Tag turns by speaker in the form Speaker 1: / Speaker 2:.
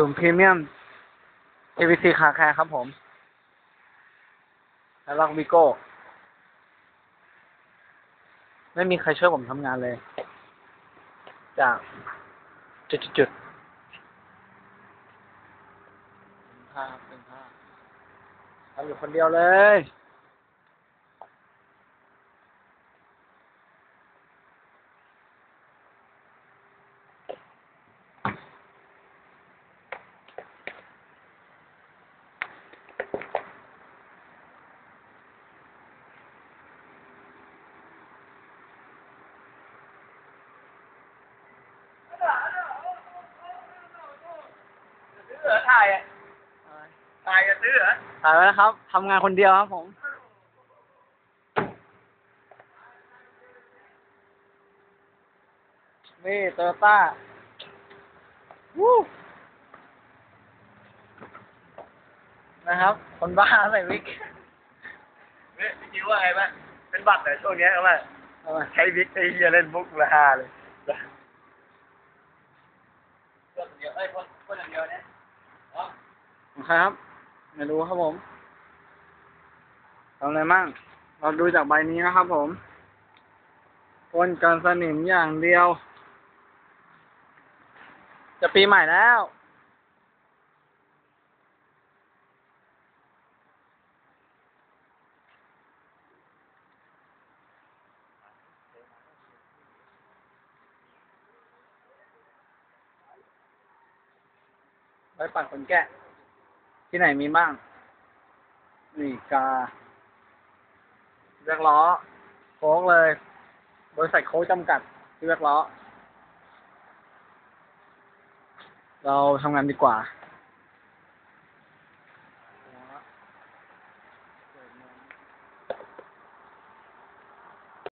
Speaker 1: ศูนย์พรีเมียม AVC คาแคร์ครับผม แล้วล็อกวิโก้ ไม่มีใครช่วยผมทำงานเลย จากจุดจุดๆเป็นผ้าครับเป็นผ้าทำอยู่คนเดียวเลย
Speaker 2: ซื้อเหรอถ่ายอะถ่ายจะซื้อเหรอ
Speaker 1: ถ่ายไว้นะครับทำงานคนเดียวครับผมนี่โตโยต้าวู้นะครับ คนบ้าใส่วิก
Speaker 2: เนี่ยพี่จิวว่าไงบ้างเป็นบัตรแต่ช่วงเนี้ยว่า
Speaker 1: เอามา
Speaker 2: ใช้วิกไอ้เฮียเล่นบุกละฮาเลยคนเดียวเอ้ยคนคนอย่างเดียวเนี่ยอ๋อ
Speaker 1: ครับไม่รู้ครับผมทำอะไรมั่งเราดูจากใบนี้นะครับผมพ่นกันสนิมอย่างเดียว จะปีใหม่แล้วไว้ปั่นคนแกะ ที่ไหนมีบ้าง นี่กาเรียกล้อโค้งเลย บริษัทโค้กจำกัดเรียกล้อ เราทำงานดีกว่า